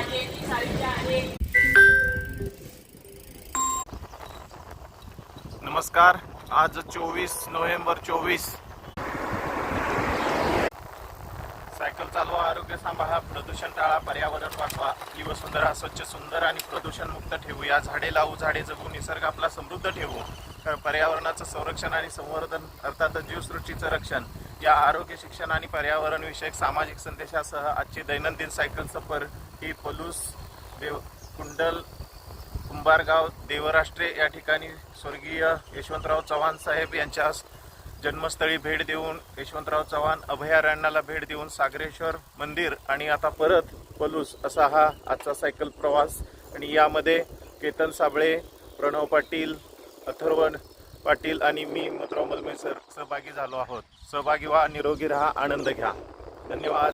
आहे ती साईडला आहे. नमस्कार आज चोवीस नोव्हेंबर चोवीस. सायकल चालवा आरोग्य सांभाळा प्रदूषण टाळा पर्यावरण वाचवा. ही वसुंधरा स्वच्छ सुंदर आणि प्रदूषण मुक्त ठेवूया झाडे लावू झाडे जगू निसर्ग आपला समृद्ध ठेवू. पर्यावरणाचं संरक्षण आणि संवर्धन अर्थातच जीवसृष्टीचं रक्षण. या आरोग्य शिक्षण आणि पर्यावरण विषयक सामाजिक संदेशासह आजची दैनंदिन सायकल सफर ही पलूस देव कुंडल कुंभारगाव देवराष्ट्रे या ठिकाणी स्वर्गीय यशवंतराव चव्हाण साहेब यांच्या जन्मस्थळी भेट देऊन यशवंतराव चव्हाण अभयारण्याला भेट देऊन सागरेश्वर मंदिर आणि आता परत पलूस असा हा आजचा सायकल प्रवास. आणि यामध्ये केतन साबळे प्रणव पाटील अथर्वण पाटील आणि मी मधुराव मलमेसर सहभागी झालो आहोत. सहभागी व्हा निरोगी राहा आनंद घ्या. धन्यवाद.